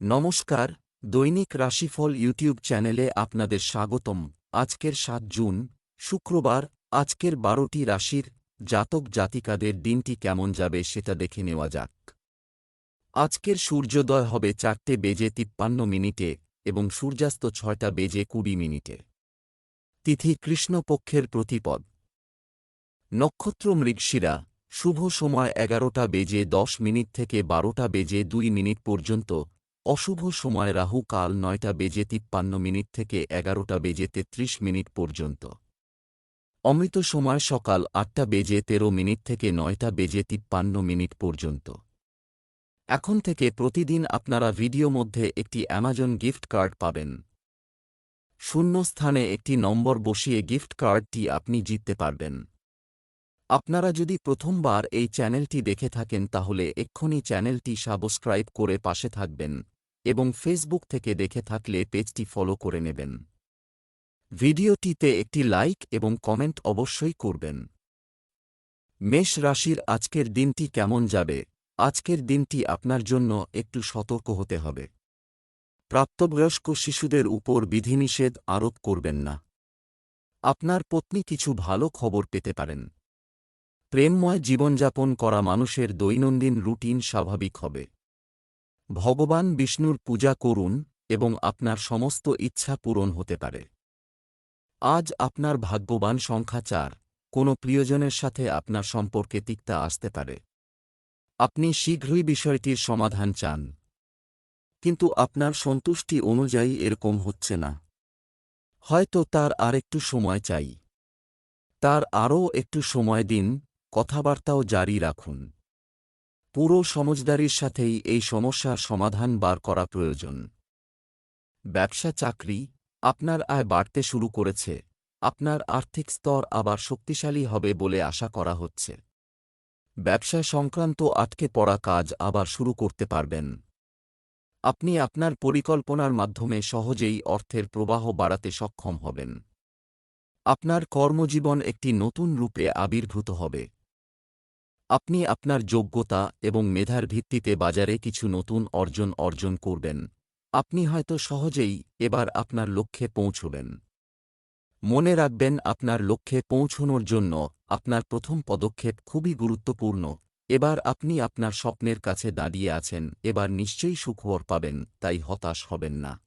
নমস্কার, দৈনিক রাশিফল ইউটিউব চ্যানেলে আপনাদের স্বাগতম। আজকের সাত জুন, শুক্রবার, আজকের বারোটি রাশির জাতক জাতিকাদের দিনটি কেমন যাবে সেটা দেখে নেওয়া যাক। আজকের সূর্যোদয় হবে চারটে বেজে তিপ্পান্ন মিনিটে এবং সূর্যাস্ত ছয়টা বেজে কুড়ি মিনিটে। তিথি কৃষ্ণপক্ষের প্রতিপদ। নক্ষত্র মৃগশিরা, শুভ সময় এগারোটা বেজে দশ মিনিট থেকে বারোটা বেজে দুই মিনিট পর্যন্ত অশুভ সময় রাহু কাল নয়টা বেজে তিপ্পান্ন মিনিট থেকে এগারোটা বেজে তেত্রিশ মিনিট পর্যন্ত। অমৃত সময় সকাল আটটা বেজে তেরো মিনিট থেকে নয়টা বেজে তিপ্পান্ন মিনিট পর্যন্ত। এখন থেকে প্রতিদিন আপনারা ভিডিও মধ্যে একটি অ্যামাজন গিফট কার্ড পাবেন। শূন্য স্থানে একটি নম্বর বসিয়ে গিফট কার্ডটি আপনি জিততে পারবেন। আপনারা যদি প্রথমবার এই চ্যানেলটি দেখে থাকেন তাহলে এক্ষুনি চ্যানেলটি সাবস্ক্রাইব করে পাশে থাকবেন। এবং ফেসবুক থেকে দেখে থাকলে পেজটি ফলো করে নেবেন। ভিডিওটিতে একটি লাইক এবং কমেন্ট অবশ্যই করবেন। মেষ রাশির আজকের দিনটি কেমন যাবে? আজকের দিনটি আপনার জন্য একটু সতর্ক হতে হবে। প্রাপ্তবয়স্ক শিশুদের উপর বিধিনিষেধ আরোপ করবেন না। আপনার পত্নী কিছু ভালো খবর পেতে পারেন। প্রেমময় জীবনযাপন করা মানুষের দৈনন্দিন রুটিন স্বাভাবিক হবে। ভগবান বিষ্ণুর পূজা করুন এবং আপনার সমস্ত ইচ্ছা পূরণ হতে পারে। আজ আপনার ভাগ্যবান সংখ্যা চার, কোনো প্রিয়জনের সাথে আপনার সম্পর্কে তিক্তা আসতে পারে। আপনি শীঘ্রই বিষয়টির সমাধান চান। কিন্তু আপনার সন্তুষ্টি অনুযায়ী এরকম হচ্ছে না। হয়তো তার আরেকটু সময় চাই। তার আরও একটু সময় দিন, কথাবার্তাও জারি রাখুন। পুরো সমজদারির সাথেই এই সমস্যার সমাধান বার করা প্রয়োজন। ব্যবসা চাকরি আপনার আয় বাড়তে শুরু করেছে, আপনার আর্থিক স্তর আবার শক্তিশালী হবে বলে আশা করা হচ্ছে। ব্যবসা সংক্রান্ত আটকে পড়া কাজ আবার শুরু করতে পারবেন। আপনি আপনার পরিকল্পনার মাধ্যমে সহজেই অর্থের প্রবাহ বাড়াতে সক্ষম হবেন। আপনার কর্মজীবন একটি নতুন রূপে আবির্ভূত হবে। আপনি আপনার যোগ্যতা এবং মেধার ভিত্তিতে বাজারে কিছু নতুন অর্জন অর্জন করবেন। আপনি হয়তো সহজেই এবার আপনার লক্ষ্যে পৌঁছবেন। মনে রাখবেন, আপনার লক্ষ্যে পৌঁছনোর জন্য আপনার প্রথম পদক্ষেপ খুবই গুরুত্বপূর্ণ। এবার আপনি আপনার স্বপ্নের কাছে দাঁড়িয়ে আছেন, এবার নিশ্চয়ই সুখবর পাবেন, তাই হতাশ হবেন না।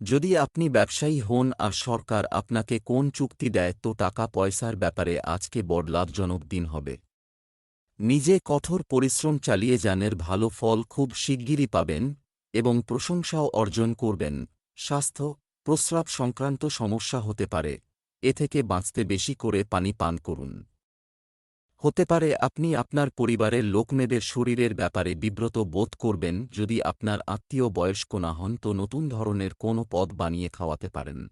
যদি আপনি ব্যবসায়ী হন আর সরকার আপনাকে কোন চুক্তি দেয়, তো টাকা পয়সার ব্যাপারে আজকে বড় লাভজনক দিন হবে। নিজে কঠোর পরিশ্রম চালিয়ে যানের ভালো ফল খুব শিগগিরই পাবেন এবং প্রশংসাও অর্জন করবেন। স্বাস্থ্য, প্রস্রাব সংক্রান্ত সমস্যা হতে পারে। এ থেকে বাঁচতে বেশি করে পানি পান করুন। হতে পারে আপনি আপনার পরিবারের লোকমেদের শরীরের ব্যাপারে বিব্রত বোধ করবেন যদি আপনার আত্মীয় বয়স্ক না হন তো নতুন ধরনের কোনো পদ বানিয়ে খাওয়াতে পারেন।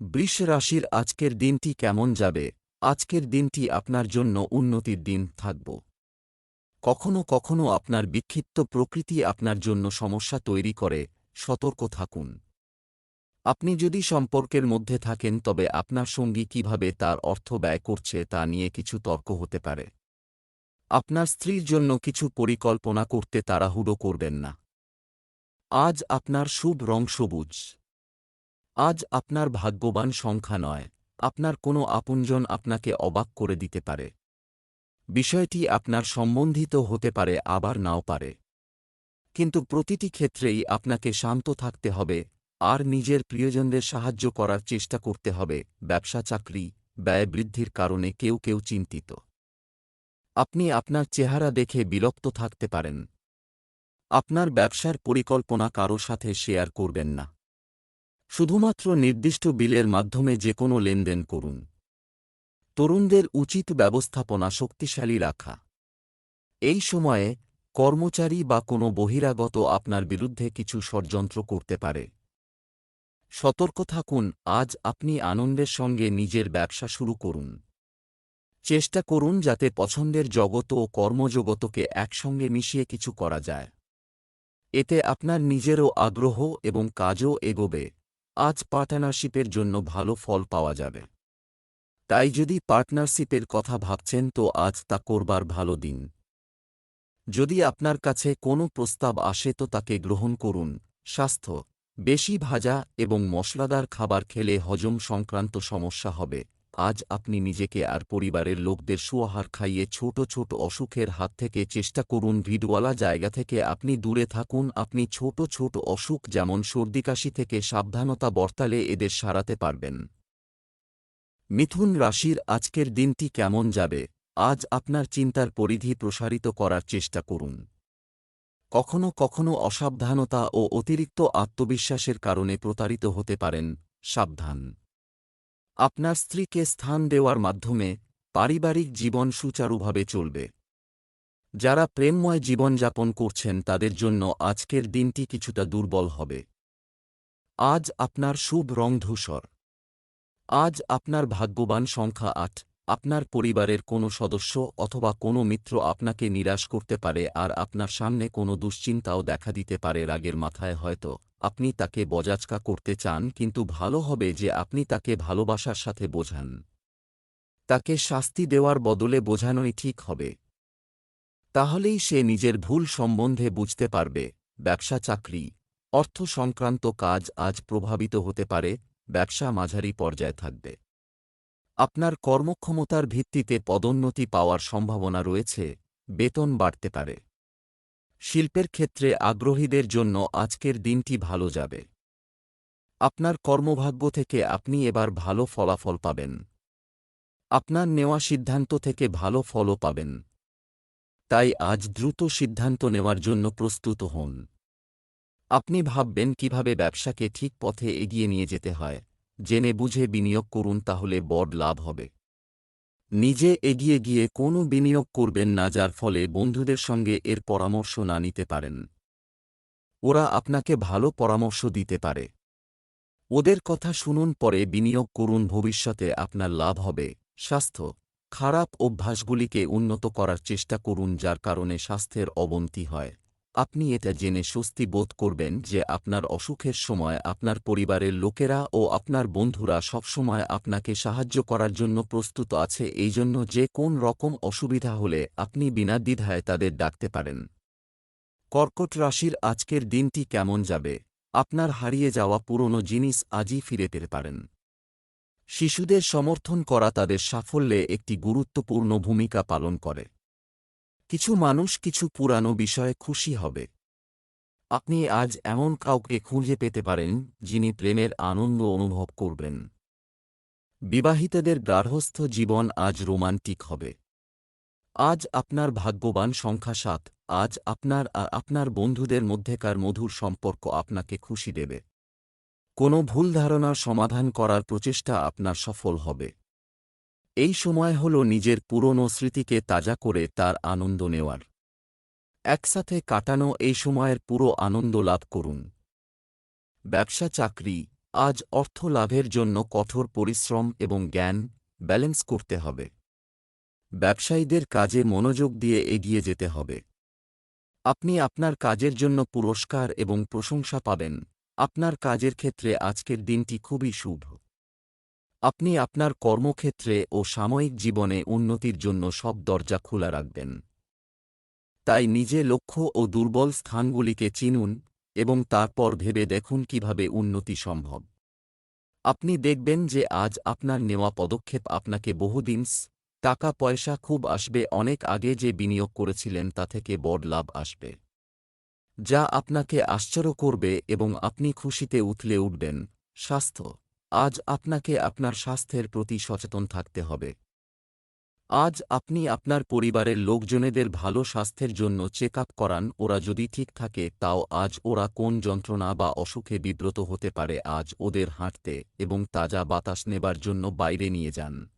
বৃষ রাশির আজকের দিনটি কেমন যাবে? আজকের দিনটি আপনার জন্য উন্নতির দিন থাকব। কখনো কখনো আপনার বিক্ষিপ্ত প্রকৃতি আপনার জন্য সমস্যা তৈরি করে, সতর্ক থাকুন। আপনি যদি সম্পর্কের মধ্যে থাকেন, তবে আপনার সঙ্গী কীভাবে তার অর্থ ব্যয় করছে তা নিয়ে কিছু তর্ক হতে পারে। আপনার স্ত্রীর জন্য কিছু পরিকল্পনা করতে তাড়াহুড়ো করবেন না। আজ আপনার শুভ রং সবুজ। আজ আপনার ভাগ্যবান সংখ্যা নয়। আপনার কোনো আপনজন আপনাকে অবাক করে দিতে পারে। বিষয়টি আপনার সম্বন্ধিত হতে পারে, আবার নাও পারে। কিন্তু প্রতিটি ক্ষেত্রেই আপনাকে শান্ত থাকতে হবে, আর নিজের প্রিয়জনদের সাহায্য করার চেষ্টা করতে হবে। ব্যবসা, চাকরি, ব্যয় বৃদ্ধির কারণে কেউ কেউ চিন্তিত। আপনি আপনার চেহারা দেখে বিরক্ত থাকতে পারেন। আপনার ব্যবসার পরিকল্পনা কারও সাথে শেয়ার করবেন না। শুধুমাত্র নির্দিষ্ট বিলের মাধ্যমে যে কোনো লেনদেন করুন। তরুণদের উচিত ব্যবস্থাপনা শক্তিশালী রাখা। এই সময়ে, কর্মচারী বা কোনো বহিরাগত আপনার বিরুদ্ধে কিছু ষড়যন্ত্র করতে পারে। সতর্ক থাকুন, আজ আপনি আনন্দের সঙ্গে নিজের ব্যবসা শুরু করুন। চেষ্টা করুন যাতে পছন্দের জগত ও কর্মজগতকে একসঙ্গে মিশিয়ে কিছু করা যায়। এতে আপনার নিজেরও আগ্রহ এবং কাজও এগোবে। আজ পার্টনারশিপের জন্য ভালো ফল পাওয়া যাবে। তাই যদি পার্টনারশিপের কথা ভাবছেন, তো আজ তা করবার ভালো দিন। যদি আপনার কাছে কোনো প্রস্তাব আসে, তো তাকে গ্রহণ করুন। স্বাস্থ্য, বেশি ভাজা এবং মশলাদার খাবার খেলে হজম সংক্রান্ত সমস্যা হবে। আজ আপনি নিজেকে আর পরিবারের লোকদের সুয়াহার খাইয়ে ছোট ছোট অসুখের হাত থেকে চেষ্টা করুন। ভিড়ওয়ালা জায়গা থেকে আপনি দূরে থাকুন। আপনি ছোট ছোট অসুখ যেমন সর্দিকাশি থেকে সাবধানতা বর্তালে এদের সারাতে পারবেন। মিথুন রাশির আজকের দিনটি কেমন যাবে? আজ আপনার চিন্তার পরিধি প্রসারিত করার চেষ্টা করুন। কখনো কখনো অসাবধানতা ও অতিরিক্ত আত্মবিশ্বাসের কারণে প্রতারিত হতে পারেন। সাবধান। আপনার স্ত্রীকে স্থান দেওয়ার মাধ্যমে পারিবারিক জীবন সুচারুভাবে চলবে। যারা প্রেমময় জীবনযাপন করছেন তাদের জন্য আজকের দিনটি কিছুটা দুর্বল হবে। আজ আপনার শুভ রং ধূসর। আজ আপনার ভাগ্যবান সংখ্যা আট, আপনার পরিবারের কোনো সদস্য অথবা কোনো মিত্র আপনাকে নিরাশ করতে পারে আর আপনার সামনে কোনো দুশ্চিন্তাও দেখা দিতে পারে রাগের মাথায় হয়তো। আপনি তাকে বজাচকা করতে চান, কিন্তু ভালো হবে যে আপনি তাকে ভালোবাসার সাথে বোঝান। তাকে শাস্তি দেওয়ার বদলে বোঝানোই ঠিক হবে। তাহলেই সে নিজের ভুল সম্বন্ধে বুঝতে পারবে, ব্যবসা চাকরি, অর্থ সংক্রান্ত কাজ আজ প্রভাবিত হতে পারে, ব্যবসা মাঝারি পর্যায়ে থাকবে। আপনার কর্মক্ষমতার ভিত্তিতে পদোন্নতি পাওয়ার সম্ভাবনা রয়েছে, বেতন বাড়তে পারে। শিল্পের ক্ষেত্রে আগ্রহীদের জন্য আজকের দিনটি ভালো যাবে। আপনার কর্মভাগ্য থেকে আপনি এবার ভালো ফলাফল পাবেন। আপনার নেওয়া সিদ্ধান্ত থেকে ভালো ফলও পাবেন। তাই আজ দ্রুত সিদ্ধান্ত নেওয়ার জন্য প্রস্তুত হন। আপনি ভাববেন কীভাবে ব্যবসাকে ঠিক পথে এগিয়ে নিয়ে যেতে হয়। জেনে বুঝে বিনিয়োগ করুন, তাহলে বড় লাভ হবে। নিজে এগিয়ে গিয়ে কোনো বিনিয়োগ করবেন না যার ফলে বন্ধুদের সঙ্গে এর পরামর্শ না নিতে পারেন। ওরা আপনাকে ভালো পরামর্শ দিতে পারে। ওদের কথা শুনুন, পরে বিনিয়োগ করুন, ভবিষ্যতে আপনার লাভ হবে। স্বাস্থ্য, খারাপ অভ্যাসগুলিকে উন্নত করার চেষ্টা করুন, যার কারণে স্বাস্থ্যের অবনতি হয়। আপনি এটা জেনে স্বস্তি বোধ করবেন যে আপনার অসুখের সময় আপনার পরিবারের লোকেরা ও আপনার বন্ধুরা সবসময় আপনাকে সাহায্য করার জন্য প্রস্তুত আছে, এই জন্য যে কোন রকম অসুবিধা হলে আপনি বিনা দ্বিধায় তাদের ডাকতে পারেন। কর্কট রাশির আজকের দিনটি কেমন যাবে? আপনার হারিয়ে যাওয়া পুরনো জিনিস আজই ফিরে পেতে পারেন। শিশুদের সমর্থন করা তাদের সাফল্যে একটি গুরুত্বপূর্ণ ভূমিকা পালন করে। কিছু মানুষ কিছু পুরানো বিষয়ে খুশি হবে। আপনি আজ এমন কাউকে খুঁজে পেতে পারেন, যিনি প্রেমের আনন্দ অনুভব করবেন। বিবাহিতদের গার্হস্থ জীবন আজ রোমান্টিক হবে। আজ আপনার ভাগ্যবান সংখ্যা সাত, আজ আপনার আর আপনার বন্ধুদের মধ্যেকার মধুর সম্পর্ক আপনাকে খুশি দেবে। কোনো ভুল ধারণার সমাধান করার প্রচেষ্টা আপনার সফল হবে। এই সময় হল নিজের পুরনো স্মৃতিকে তাজা করে তার আনন্দ নেওয়ার। একসাথে কাটানো এই সময়ের পুরো আনন্দ লাভ করুন। ব্যবসা চাকরি, আজ অর্থ লাভের জন্য কঠোর পরিশ্রম এবং জ্ঞান ব্যালেন্স করতে হবে। ব্যবসায়ীদের কাজে মনোযোগ দিয়ে এগিয়ে যেতে হবে। আপনি আপনার কাজের জন্য পুরস্কার এবং প্রশংসা পাবেন। আপনার কাজের ক্ষেত্রে আজকের দিনটি খুবই শুভ। আপনি আপনার কর্মক্ষেত্রে ও সাময়িক জীবনে উন্নতির জন্য সব দরজা খোলা রাখবেন। তাই নিজে লক্ষ্য ও দুর্বল স্থানগুলিকে চিনুন এবং তারপর ভেবে দেখুন কীভাবে উন্নতি সম্ভব। আপনি দেখবেন যে আজ আপনার নেওয়া পদক্ষেপ আপনাকে বহুদিন টাকা পয়সা খুব আসবে অনেক আগে যে বিনিয়োগ করেছিলেন তা থেকে বড় লাভ আসবে। যা আপনাকে আশ্চর্য করবে এবং আপনি খুশিতে উথলে উঠবেন। স্বাস্থ্য আজ আপনাকে আপনার স্বাস্থ্যের প্রতি সচেতন থাকতে হবে। আজ আপনি আপনার পরিবারের লোকজনেদের ভালো স্বাস্থ্যের জন্য চেক আপ করান, ওরা যদি ঠিক থাকে, তাও আজ ওরা কোন যন্ত্রণা বা অসুখে বিব্রত হতে পারে আজ ওদের হাঁটতে এবং তাজা বাতাস নেবার জন্য বাইরে নিয়ে যান।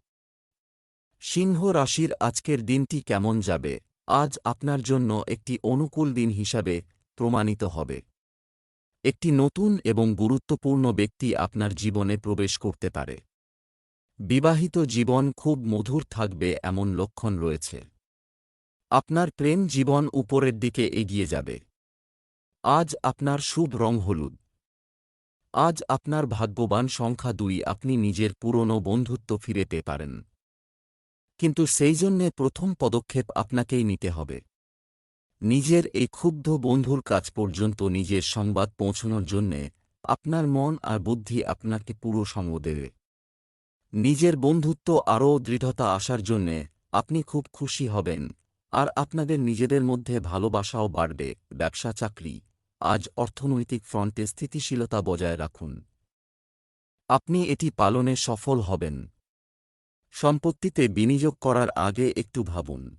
সিংহ রাশির আজকের দিনটি কেমন যাবে? আজ আপনার জন্য একটি অনুকূল দিন হিসাবে প্রমাণিত হবে। একটি নতুন এবং গুরুত্বপূর্ণ ব্যক্তি আপনার জীবনে প্রবেশ করতে পারে। বিবাহিত জীবন খুব মধুর থাকবে এমন লক্ষণ রয়েছে। আপনার প্রেম জীবন উপরের দিকে এগিয়ে যাবে। আজ আপনার শুভ রং হলুদ। আজ আপনার ভাগ্যবান সংখ্যা দুই আপনি নিজের পুরনো বন্ধুত্ব ফিরেতে পারেন। কিন্তু সেই জন্যে প্রথম পদক্ষেপ আপনাকেই নিতে হবে। নিজের এই ক্ষুব্ধ বন্ধুর কাছ পর্যন্ত নিজের সংবাদ পৌঁছানোর জন্যে আপনার মন আর বুদ্ধি আপনাকে পুরো সঙ্গ দেবে। নিজের বন্ধুত্ব আরও দৃঢ়তা আসার জন্যে আপনি খুব খুশি হবেন। আর আপনাদের নিজেদের মধ্যে ভালোবাসাও বাড়বে। ব্যবসা, চাকরি, আজ অর্থনৈতিক ফ্রন্টে স্থিতিশীলতা বজায় রাখুন। আপনি এটি পালনে সফল হবেন। সম্পত্তিতে বিনিয়োগ করার আগে একটু ভাবুন।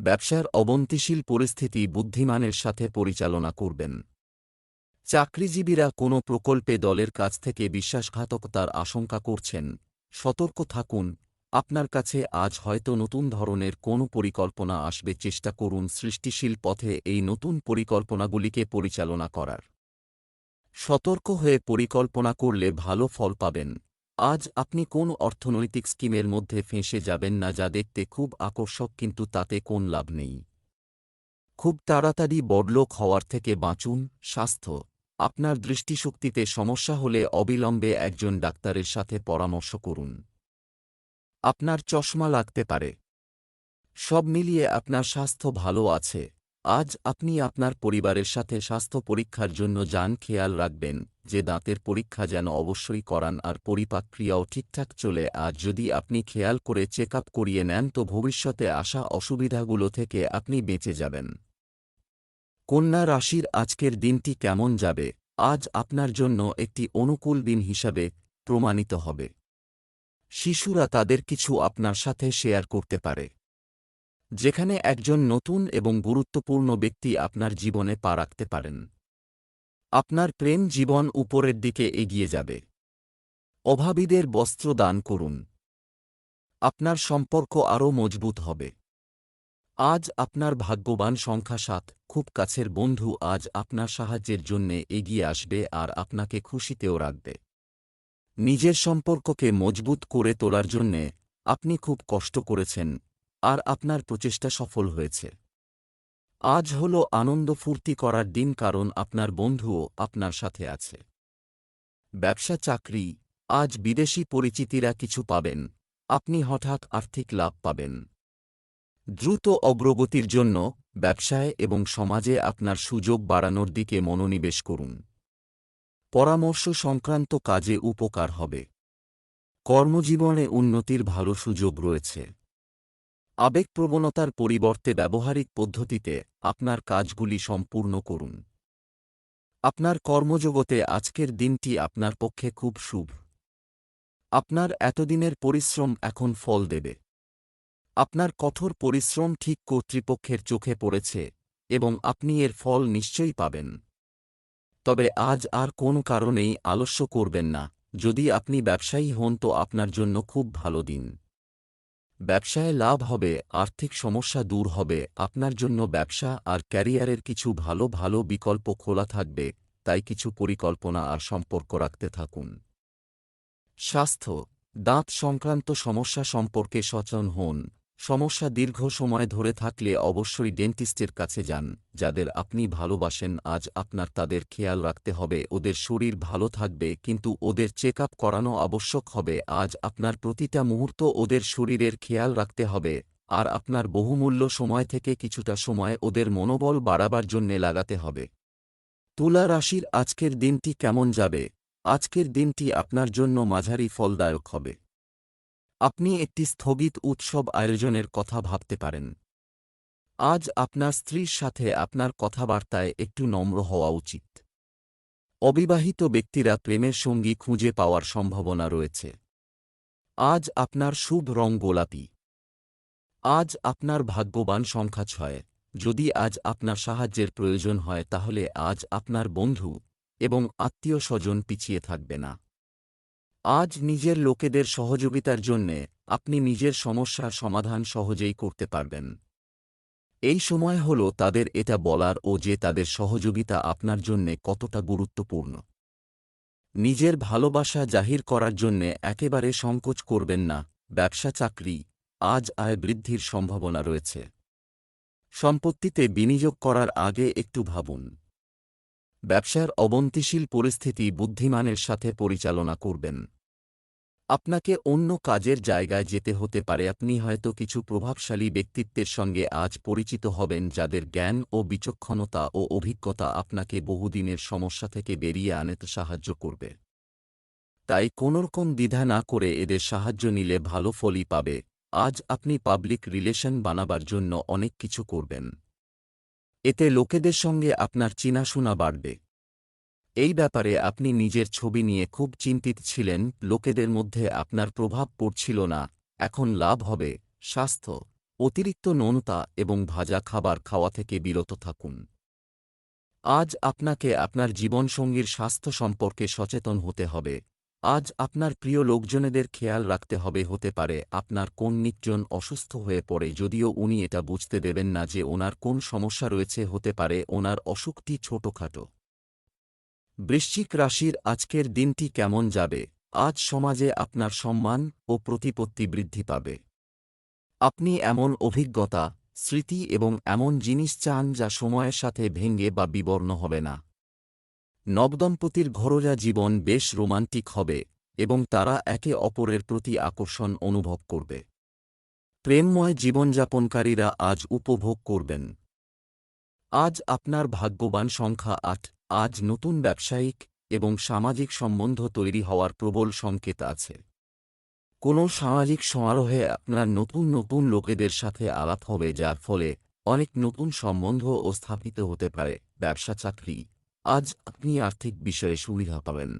ব্যবসার অবন্তিশীল পরিস্থিতি বুদ্ধিমানের সাথে পরিচালনা করবেন। চাকরিজীবীরা কোনো প্রকল্পে দলের কাছ থেকে বিশ্বাসঘাতকতার আশঙ্কা করছেন। সতর্ক থাকুন, আপনার কাছে আজ হয়তো নতুন ধরনের কোনো পরিকল্পনা আসবে, চেষ্টা করুন সৃষ্টিশীল পথে এই নতুন পরিকল্পনাগুলিকে পরিচালনা করার। সতর্ক হয়ে পরিকল্পনা করলে ভালো ফল পাবেন। আজ আপনি কোন অর্থনৈতিক স্কিমের মধ্যে ফেঁসে যাবেন না যা দেখতে খুব আকর্ষক কিন্তু তাতে কোন লাভ নেই? খুব তাড়াতাড়ি বড়লোক হওয়ার থেকে বাঁচুন, স্বাস্থ্য। আপনার দৃষ্টিশক্তিতে সমস্যা হলে অবিলম্বে একজন ডাক্তারের সাথে পরামর্শ করুন। আপনার চশমা লাগতে পারে। সব মিলিয়ে আপনার স্বাস্থ্য ভালো আছে। আজ আপনি আপনার পরিবারের সাথে স্বাস্থ্য পরীক্ষার জন্য যান, খেয়াল রাখবেন যে দাঁতের পরীক্ষা যেন অবশ্যই করান আর পরিপাক ক্রিয়াও ঠিকঠাক চলে। আর যদি আপনি খেয়াল করে চেক করিয়ে নেন, তো ভবিষ্যতে আসা অসুবিধাগুলো থেকে আপনি বেঁচে যাবেন। কন্যা রাশির আজকের দিনটি কেমন যাবে? আজ আপনার জন্য একটি অনুকূল দিন হিসাবে প্রমাণিত হবে। শিশুরা তাদের কিছু আপনার সাথে শেয়ার করতে পারে। যেখানে একজন নতুন এবং গুরুত্বপূর্ণ ব্যক্তি আপনার জীবনে পা রাখতে পারেন। আপনার প্রেম জীবন উপরের দিকে এগিয়ে যাবে। অভাবীদের বস্ত্র দান করুন। আপনার সম্পর্ক আরও মজবুত হবে। আজ আপনার ভাগ্যবান সংখ্যা সাত, খুব কাছের বন্ধু আজ আপনার সাহায্যের জন্যে এগিয়ে আসবে আর আপনাকে খুশিতেও রাখবে। নিজের সম্পর্ককে মজবুত করে তোলার জন্যে আপনি খুব কষ্ট করেছেন। আর আপনার প্রচেষ্টা সফল হয়েছে। আজ হল আনন্দ ফুর্তি করার দিন কারণ আপনার বন্ধুও আপনার সাথে আছে। ব্যবসা চাকরি, আজ বিদেশি পরিচিতিরা কিছু পাবেন, আপনি হঠাৎ আর্থিক লাভ পাবেন। দ্রুত অগ্রগতির জন্য ব্যবসায় এবং সমাজে আপনার সুযোগ বাড়ানোর দিকে মনোনিবেশ করুন। পরামর্শ সংক্রান্ত কাজে উপকার হবে। কর্মজীবনে উন্নতির ভালো সুযোগ রয়েছে। আবেগপ্রবণতার পরিবর্তে ব্যবহারিক পদ্ধতিতে আপনার কাজগুলি সম্পূর্ণ করুন। আপনার কর্মজগতে আজকের দিনটি আপনার পক্ষে খুব শুভ। আপনার এতদিনের পরিশ্রম এখন ফল দেবে। আপনার কঠোর পরিশ্রম ঠিক কর্তৃপক্ষের চোখে পড়েছে এবং আপনি এর ফল নিশ্চয়ই পাবেন। তবে আজ আর কোনো কারণেই আলস্য করবেন না। যদি আপনি ব্যবসায়ী হন তো আপনার জন্য খুব ভালো দিন। ব্যবসায় লাভ হবে, আর্থিক সমস্যা দূর হবে, আপনার জন্য ব্যবসা আর ক্যারিয়ারের কিছু ভালো ভালো বিকল্প খোলা থাকবে, তাই কিছু পরিকল্পনা আর সম্পর্ক রাখতে থাকুন। স্বাস্থ্য, দাঁত সংক্রান্ত সমস্যা সম্পর্কে সচেতন হন। সমস্যা দীর্ঘ সময় ধরে থাকলে অবশ্যই ডেন্টিস্টের কাছে যান, যাদের আপনি ভালোবাসেন, আজ আপনার তাদের খেয়াল রাখতে হবে, ওদের শরীর ভালো থাকবে, কিন্তু ওদের চেক করানো আবশ্যক হবে, আজ আপনার প্রতিটা মুহূর্ত ওদের শরীরের খেয়াল রাখতে হবে, আর আপনার বহুমূল্য সময় থেকে কিছুটা সময় ওদের মনোবল বাড়াবার জন্যে লাগাতে হবে। তুলা রাশির আজকের দিনটি কেমন যাবে? আজকের দিনটি আপনার জন্য মাঝারি ফলদায়ক হবে। আপনি একটি স্থগিত উৎসব আয়োজনের কথা ভাবতে পারেন। আজ আপনার স্ত্রীর সাথে আপনার কথাবার্তায় একটু নম্র হওয়া উচিত। অবিবাহিত ব্যক্তিরা প্রেমের সঙ্গী খুঁজে পাওয়ার সম্ভাবনা রয়েছে। আজ আপনার শুভ রং গোলাপি। আজ আপনার ভাগ্যবান সংখ্যা ছয়। যদি আজ আপনার সাহায্যের প্রয়োজন হয় তাহলে আজ আপনার বন্ধু এবং আত্মীয় স্বজন পিছিয়ে থাকবে না। আজ নিজের লোকেদের সহযোগিতার জন্যে আপনি নিজের সমস্যার সমাধান সহজেই করতে পারবেন। এই সময় হল তাদের এটা বলার ও যে তাদের সহযোগিতা আপনার জন্যে কতটা গুরুত্বপূর্ণ। নিজের ভালোবাসা জাহির করার জন্যে একেবারে সংকোচ করবেন না, ব্যবসা চাকরি আজ আয় বৃদ্ধির সম্ভাবনা রয়েছে। সম্পত্তিতে বিনিয়োগ করার আগে একটু ভাবুন। ব্যবসার অবন্তিশীল পরিস্থিতি বুদ্ধিমানের সাথে পরিচালনা করবেন। আপনাকে অন্য কাজের জায়গায় যেতে হতে পারে, আপনি হয়তো কিছু প্রভাবশালী ব্যক্তিত্বের সঙ্গে আজ পরিচিত হবেন যাদের জ্ঞান ও বিচক্ষণতা ও অভিজ্ঞতা আপনাকে বহুদিনের সমস্যা থেকে বেরিয়ে আনতে সাহায্য করবে। তাই কোনোরকম দ্বিধা না করে এদের সাহায্য নিলে ভালো ফলই পাবে। আজ আপনি পাবলিক রিলেশন বানাবার জন্য অনেক কিছু করবেন। এতে লোকেদের সঙ্গে আপনার চিনাশোনা বাড়বে। এই ব্যাপারে আপনি নিজের ছবি নিয়ে খুব চিন্তিত ছিলেন, লোকেদের মধ্যে আপনার প্রভাব পড়ছিল না, এখন লাভ হবে, স্বাস্থ্য, অতিরিক্ত নোনতা এবং ভাজা খাবার খাওয়া থেকে বিরত থাকুন। আজ আপনাকে আপনার জীবনসঙ্গীর স্বাস্থ্য সম্পর্কে সচেতন হতে হবে। আজ আপনার প্রিয় লোকজনেদের খেয়াল রাখতে হবে, হতে পারে আপনার কোন নিকজন অসুস্থ হয়ে পড়ে, যদিও উনি এটা বুঝতে দেবেন না যে ওনার কোন সমস্যা রয়েছে, হতে পারে ওনার অসুখটি ছোটখাটো। বৃশ্চিক রাশির আজকের দিনটি কেমন যাবে? আজ সমাজে আপনার সম্মান ও প্রতিপত্তি বৃদ্ধি পাবে। আপনি এমন অভিজ্ঞতা, স্মৃতি এবং এমন জিনিস চান যা সময়ের সাথে ভেঙ্গে বা বিবর্ণ হবে না। নবদম্পতির ঘরোয়া জীবন বেশ রোমান্টিক হবে এবং তারা একে অপরের প্রতি আকর্ষণ অনুভব করবে। প্রেমময় জীবনযাপনকারীরা আজ উপভোগ করবেন। আজ আপনার ভাগ্যবান সংখ্যা আট, আজ নতুন ব্যবসায়িক এবং সামাজিক সম্বন্ধ তৈরি হওয়ার প্রবল সংকেত আছে। কোনো সামাজিক সমারোহে আপনার নতুন নতুন লোকেদের সাথে আলাপ হবে যার ফলে অনেক নতুন সম্বন্ধ স্থাপিত হতে পারে, ব্যবসা, চাকরি আজ আপনি আর্থিক বিষয়ে সুবিধা পাবেন।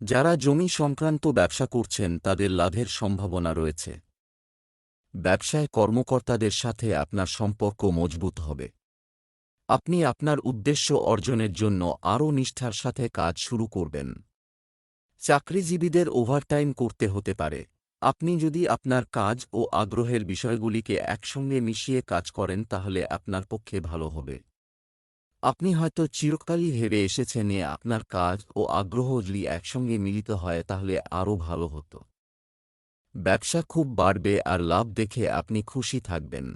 যারা জমি সংক্রান্ত ব্যবসা করছেন, তাদের লাভের সম্ভাবনা রয়েছে। ব্যবসায় কর্মকর্তাদের সাথে আপনার সম্পর্ক মজবুত হবে। আপনি আপনার উদ্দেশ্য অর্জনের জন্য আরও নিষ্ঠার সাথে কাজ শুরু করবেন। চাকরিজীবীদের ওভারটাইম করতে হতে পারে। আপনি যদি আপনার কাজ ও আগ্রহের বিষয়গুলিকে একসঙ্গে মিশিয়ে কাজ করেন, তাহলে আপনার পক্ষে ভালো হবে। আপনি হয়তো চিরকালই হেরে এসেছেন এ আপনার কাজ ও আগ্রহ যদি একসঙ্গে মিলিত হয় তাহলে আরও ভালো হতো। ব্যবসা খুব বাড়বে আর লাভ দেখে আপনি খুশি থাকবেন।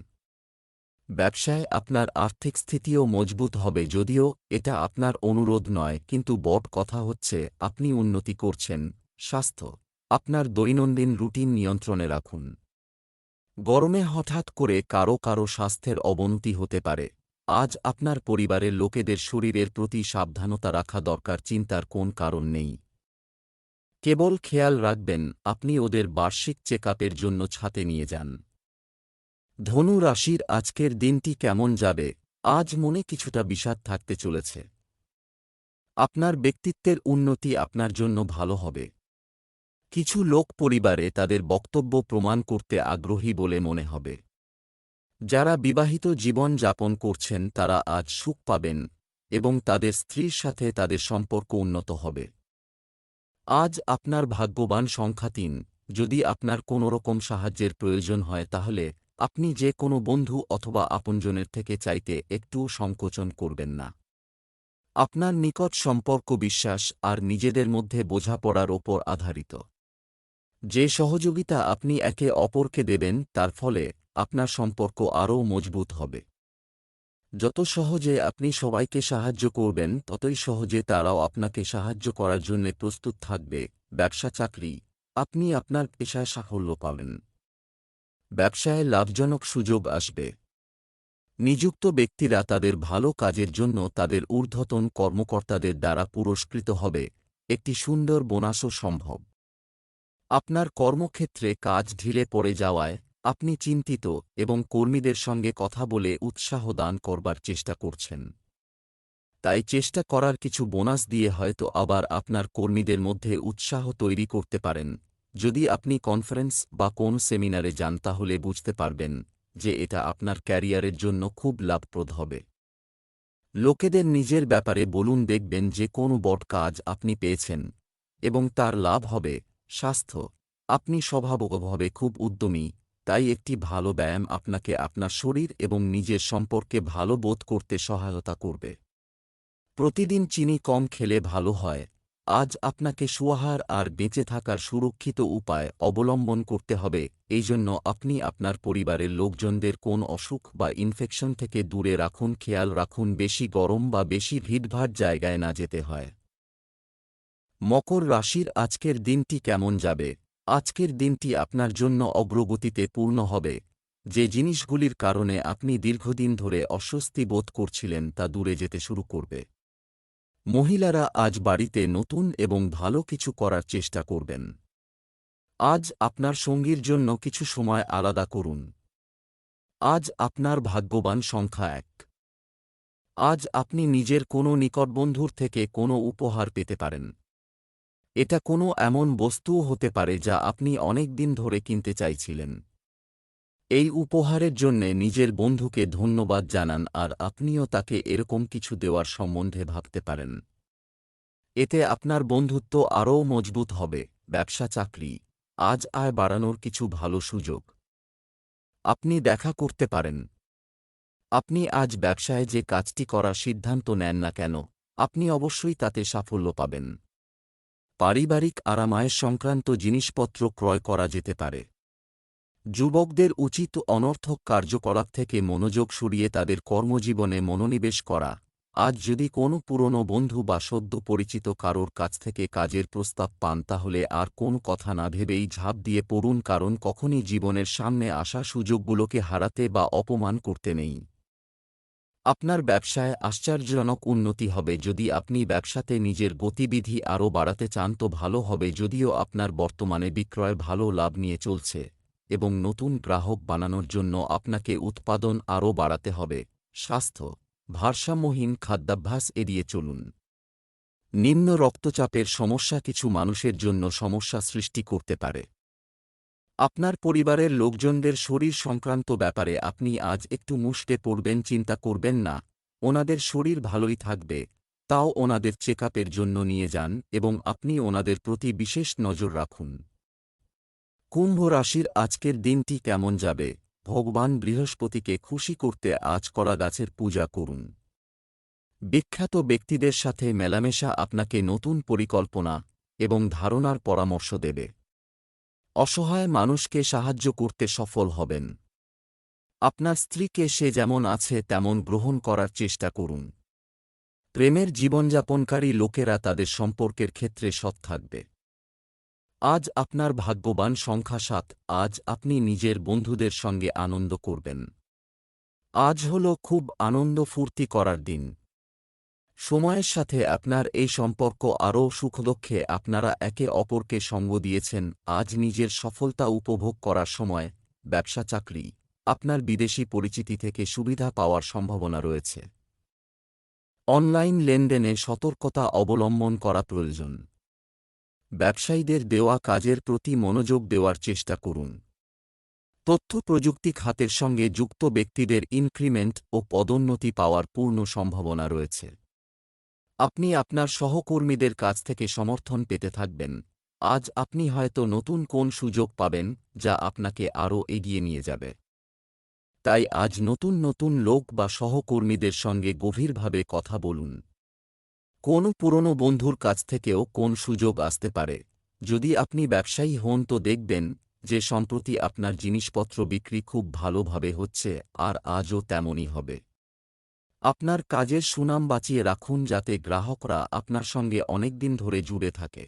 ব্যবসায় আপনার আর্থিক স্থিতিও মজবুত হবে যদিও এটা আপনার অনুরোধ নয়, কিন্তু বট কথা হচ্ছে আপনি উন্নতি করছেন, স্বাস্থ্য, আপনার দৈনন্দিন রুটিন নিয়ন্ত্রণে রাখুন। গরমে হঠাৎ করে কারও কারও স্বাস্থ্যের অবনতি হতে পারে। আজ আপনার পরিবারের লোকেদের শরীরের প্রতি সাবধানতা রাখা দরকার, চিন্তার কোন কারণ নেই। কেবল খেয়াল রাখবেন, আপনি ওদের বার্ষিক চেকআপের জন্য ছাতে নিয়ে যান। ধনু রাশির আজকের দিনটি কেমন যাবে? আজ মনে কিছুটা বিষাদ থাকতে চলেছে। আপনার ব্যক্তিত্বের উন্নতি আপনার জন্য ভালো হবে। কিছু লোক পরিবারে তাদের বক্তব্য প্রমাণ করতে আগ্রহী বলে মনে হবে। যারা বিবাহিত জীবন যাপন করছেন তারা আজ সুখ পাবেন এবং তাদের স্ত্রীর সাথে তাদের সম্পর্ক উন্নত হবে। আজ আপনার ভাগ্যবান সংখ্যা তিন। যদি আপনার কোনোরকম সাহায্যের প্রয়োজন হয় তাহলে আপনি যে কোনো বন্ধু অথবা আপনজনের থেকে চাইতে একটুও সংকোচন করবেন না। আপনার নিকট সম্পর্ক বিশ্বাস আর নিজেদের মধ্যে বোঝাপড়ার ওপর আধারিত। যে সহযোগিতা আপনি একে অপরকে দেবেন তার ফলে আপনার সম্পর্ক আরও মজবুত হবে। যত সহজে আপনি সবাইকে সাহায্য করবেন, ততই সহজে তারাও আপনাকে সাহায্য করার জন্য প্রস্তুত থাকবে। ব্যবসা চাকরি, আপনি আপনার পেশায় সাফল্য পাবেন। ব্যবসায় লাভজনক সুযোগ আসবে। নিযুক্ত ব্যক্তিরা তাদের ভালো কাজের জন্য তাদের ঊর্ধ্বতন কর্মকর্তাদের দ্বারা পুরস্কৃত হবে। একটি সুন্দর বোনাসও সম্ভব। আপনার কর্মক্ষেত্রে কাজ ঢিলে পড়ে যাওয়ায় আপনি চিন্তিত এবং কর্মীদের সঙ্গে কথা বলে উৎসাহ দান করবার চেষ্টা করছেন। তাই চেষ্টা করার কিছু বোনাস দিয়ে হয়তো আবার আপনার কর্মীদের মধ্যে উৎসাহ তৈরি করতে পারেন। যদি আপনি কনফারেন্স বা কোন সেমিনারে যান তাহলে বুঝতে পারবেন যে এটা আপনার ক্যারিয়ারের জন্য খুব লাভপ্রদ হবে। লোকেদের নিজের ব্যাপারে বলুন দেখবেন যে কোন বট কাজ আপনি পেয়েছেন এবং তার লাভ হবে, স্বাস্থ্য, আপনি স্বভাবকভাবে খুব উদ্যমী তাই একটি ভালো ব্যায়াম আপনাকে আপনার শরীর এবং নিজের সম্পর্কে ভালো বোধ করতে সহায়তা করবে। প্রতিদিন চিনি কম খেলে ভালো হয়। আজ আপনাকে সুয়াহার আর বেঁচে থাকার সুরক্ষিত উপায় অবলম্বন করতে হবে, এই জন্য আপনি আপনার পরিবারের লোকজনদের কোন অসুখ বা ইনফেকশন থেকে দূরে রাখুন, খেয়াল রাখুন, বেশি গরম বা বেশি ভিড়ভাড় জায়গায় না যেতে হয়। মকর রাশির আজকের দিনটি কেমন যাবে? আজকের দিনটি আপনার জন্য অগ্রগতিতে পূর্ণ হবে। যে জিনিসগুলির কারণে আপনি দীর্ঘদিন ধরে অস্বস্তি বোধ করছিলেন তা দূরে যেতে শুরু করবে। মহিলারা আজ বাড়িতে নতুন এবং ভালো কিছু করার চেষ্টা করবেন। আজ আপনার সঙ্গীর জন্য কিছু সময় আলাদা করুন। আজ আপনার ভাগ্যবান সংখ্যা এক। আজ আপনি নিজের কোনো নিকটবন্ধুর থেকে কোনো উপহার পেতে পারেন। এটা কোনো এমন বস্তুও হতে পারে যা আপনি অনেক দিন ধরে কিনতে চাইছিলেন। এই উপহারের জন্যে নিজের বন্ধুকে ধন্যবাদ জানান আর আপনিও তাকে এরকম কিছু দেওয়ার সম্বন্ধে ভাবতে পারেন। এতে আপনার বন্ধুত্ব আরও মজবুত হবে, ব্যবসা, চাকরি, আজ আয় বাড়ানোর কিছু ভালো সুযোগ। আপনি দেখা করতে পারেন। আপনি আজ ব্যবসায় যে কাজটি করার সিদ্ধান্ত নেন না কেন, আপনি অবশ্যই তাতে সাফল্য পাবেন। পারিবারিক আরামায়ের সংক্রান্ত জিনিসপত্র ক্রয় করা যেতে পারে। যুবকদের উচিত অনর্থক কার্যকলাপ থেকে মনোযোগ সরিয়ে তাদের কর্মজীবনে মনোনিবেশ করা। আজ যদি কোনো পুরনো বন্ধু বা সদ্য পরিচিত কারোর কাছ থেকে কাজের প্রস্তাব পান, তাহলে আর কোন কথা না ভেবেই ঝাঁপ দিয়ে পড়ুন, কারণ কখনই জীবনের সামনে আসা সুযোগগুলোকে হারাতে বা অপমান করতে নেই। আপনার ব্যবসায় আশ্চর্যজনক উন্নতি হবে। যদি আপনি ব্যবসাতে নিজের গতিবিধি আরও বাড়াতে চান, তো ভালো হবে, যদিও আপনার বর্তমানে বিক্রয় ভালো লাভ নিয়ে চলছে এবং নতুন গ্রাহক বানানোর জন্য আপনাকে উৎপাদন আরও বাড়াতে হবে। স্বাস্থ্য, ভারসাম্যহীন খাদ্যাভ্যাস এড়িয়ে চলুন। নিম্ন রক্তচাপের সমস্যা কিছু মানুষের জন্য সমস্যা সৃষ্টি করতে পারে। আপনার পরিবারের লোকজনদের শরীর সংক্রান্ত ব্যাপারে আপনি আজ একটু মুষ্টে পড়বেন, চিন্তা করবেন না। ওনাদের শরীর ভালোই থাকবে। তাও ওনাদের চেক জন্য নিয়ে যান এবং আপনি ওনাদের প্রতি বিশেষ নজর রাখুন। কুম্ভ রাশির আজকের দিনটি কেমন যাবে? ভগবান বৃহস্পতিকে খুশি করতে আজ করা গাছের পূজা করুন। বিখ্যাত ব্যক্তিদের সাথে মেলামেশা আপনাকে নতুন পরিকল্পনা এবং ধারণার পরামর্শ দেবে। অসহায় মানুষকে সাহায্য করতে সফল হবেন। আপনার স্ত্রীকে সে যেমন আছে, তেমন গ্রহণ করার চেষ্টা করুন। প্রেমের জীবনযাপনকারী লোকেরা তাদের সম্পর্কের ক্ষেত্রে সৎ থাকবে। আজ আপনার ভাগ্যবান সংখ্যা সাত, আজ আপনি নিজের বন্ধুদের সঙ্গে আনন্দ করবেন। আজ হল খুব আনন্দ ফুর্তি করার দিন। সময়ের সাথে আপনার এই সম্পর্ক আরও সুখদক্ষে আপনারা একে অপরকে সঙ্গ দিয়েছেন, আজ নিজের সফলতা উপভোগ করার সময়, ব্যবসা চাকরি, আপনার বিদেশি পরিচিতি থেকে সুবিধা পাওয়ার সম্ভাবনা রয়েছে। অনলাইন লেনদেনে সতর্কতা অবলম্বন করা প্রয়োজন। ব্যবসায়ীদের দেওয়া কাজের প্রতি মনোযোগ দেওয়ার চেষ্টা করুন। তথ্য প্রযুক্তি খাতের সঙ্গে যুক্ত ব্যক্তিদের ইনক্রিমেন্ট ও পদোন্নতি পাওয়ার পূর্ণ সম্ভাবনা রয়েছে। আপনি আপনার সহকর্মীদের কাছ থেকে সমর্থন পেতে থাকবেন। আজ আপনি হয়তো নতুন কোন সুযোগ পাবেন, যা আপনাকে আরও এগিয়ে নিয়ে যাবে। তাই আজ নতুন নতুন লোক বা সহকর্মীদের সঙ্গে গভীরভাবে কথা বলুন। কোন পুরনো বন্ধুর কাছ থেকেও কোন সুযোগ আসতে পারে। যদি আপনি ব্যবসায়ী হন তো দেখবেন যে সম্প্রতি আপনার জিনিসপত্র বিক্রি খুব ভালোভাবে হচ্ছে, আর আজও তেমনই হবে। আপনার কাজের সুনাম বাঁচিয়ে রাখুন যাতে গ্রাহকরা আপনার সঙ্গে অনেকদিন ধরে জুড়ে থাকে।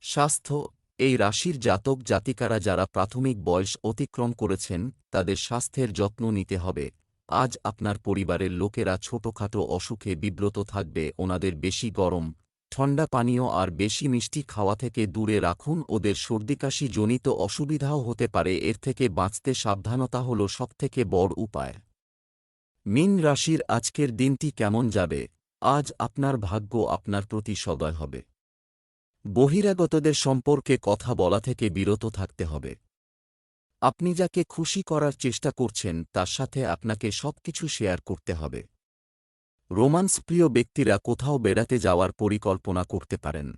স্বাস্থ্য, এই রাশির জাতক জাতিকারা যারা প্রাথমিক বয়স অতিক্রম করেছেন, তাদের স্বাস্থ্যের যত্ন নিতে হবে। আজ আপনার পরিবারের লোকেরা ছোটখাটো অসুখে বিব্রত থাকবে, ওনাদের বেশি গরম, ঠান্ডা পানীয় আর বেশি মিষ্টি খাওয়া থেকে দূরে রাখুন। ওদের সর্দিকাশি জনিত অসুবিধাও হতে পারে, এর থেকে বাঁচতে সাবধানতা হল সবথেকে বড় উপায়। মিন রাশির আজকের দিনটি কেমন যাবে? আজ আপনার ভাগ্য আপনার প্রতি সদয় হবে। বহিরাগতদের সম্পর্কে কথা বলা থেকে বিরত থাকতে হবে। আপনি যাকে খুশি করার চেষ্টা করছেন, তার সাথে আপনাকে সবকিছু শেয়ার করতে হবে। রোমান্স প্রিয় ব্যক্তিরা কোথাও বেড়াতে যাওয়ার পরিকল্পনা করতে পারেন।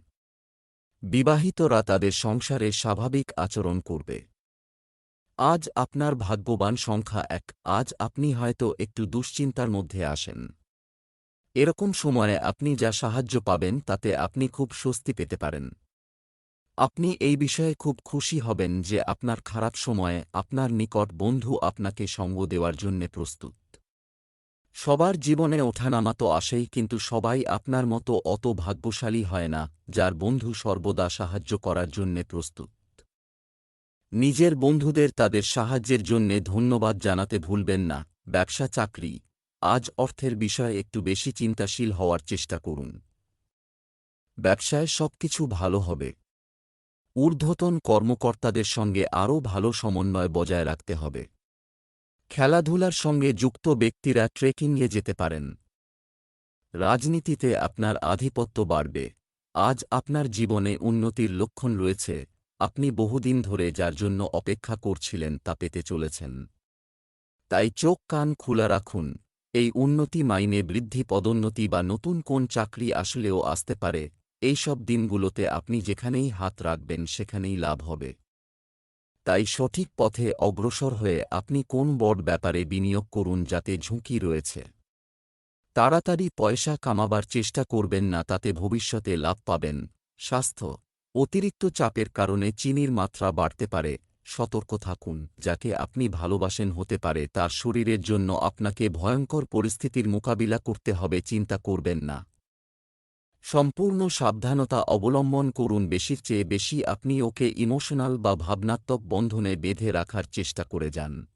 বিবাহিতরা তাদের সংসারে স্বাভাবিক আচরণ করবে। আজ আপনার ভাগ্যবান সংখ্যা এক, আজ আপনি হয়তো একটু দুশ্চিন্তার মধ্যে আসেন এরকম সময়ে আপনি যা সাহায্য পাবেন তাতে আপনি খুব স্বস্তি পেতে পারেন। আপনি এই বিষয়ে খুব খুশি হবেন যে আপনার খারাপ সময়ে আপনার নিকট বন্ধু আপনাকে সঙ্গ দেওয়ার জন্যে প্রস্তুত। সবার জীবনে ওঠানামা তো আসেই, কিন্তু সবাই আপনার মতো অত ভাগ্যশালী হয় না, যার বন্ধু সর্বদা সাহায্য করার জন্যে প্রস্তুত। নিজের বন্ধুদের তাদের সাহায্যের জন্যে ধন্যবাদ জানাতে ভুলবেন না, ব্যবসা চাকরি। আজ অর্থের বিষয়ে একটু বেশি চিন্তাশীল হওয়ার চেষ্টা করুন। ব্যবসায় সবকিছু ভালো হবে। ঊর্ধ্বতন কর্মকর্তাদের সঙ্গে আরও ভালো সমন্বয় বজায় রাখতে হবে। খেলাধুলার সঙ্গে যুক্ত ব্যক্তিরা ট্রেকিংয়ে যেতে পারেন। রাজনীতিতে আপনার আধিপত্য বাড়বে। আজ আপনার জীবনে উন্নতির লক্ষণ রয়েছে। আপনি বহুদিন ধরে যার জন্য অপেক্ষা করছিলেন তা পেতে চলেছেন। তাই চোখ কান খোলা রাখুন। এই উন্নতি মাইনে বৃদ্ধি পদোন্নতি বা নতুন কোন চাকরি আসলেও আসতে পারে, এই সব দিনগুলোতে আপনি যেখানেই হাত রাখবেন সেখানেই লাভ হবে। তাই সঠিক পথে অগ্রসর হয়ে আপনি কোন বড় ব্যাপারে বিনিয়োগ করুন যাতে ঝুঁকি রয়েছে। তাড়াতাড়ি পয়সা কামাবার চেষ্টা করবেন না, তাতে ভবিষ্যতে লাভ পাবেন। স্বাস্থ্য অতিরিক্ত চাপের কারণে চিনির মাত্রা বাড়তে পারে। সতর্ক থাকুন, যাকে আপনি ভালোবাসেন হতে পারে। তার শরীরের জন্য আপনাকে ভয়ঙ্কর পরিস্থিতির মোকাবিলা করতে হবে, চিন্তা করবেন না। সম্পূর্ণ সাবধানতা অবলম্বন করুন বেশির চেয়ে বেশি। আপনি ওকে ইমোশনাল বা ভাবনাত্মক বন্ধনে বেঁধে রাখার চেষ্টা করে যান।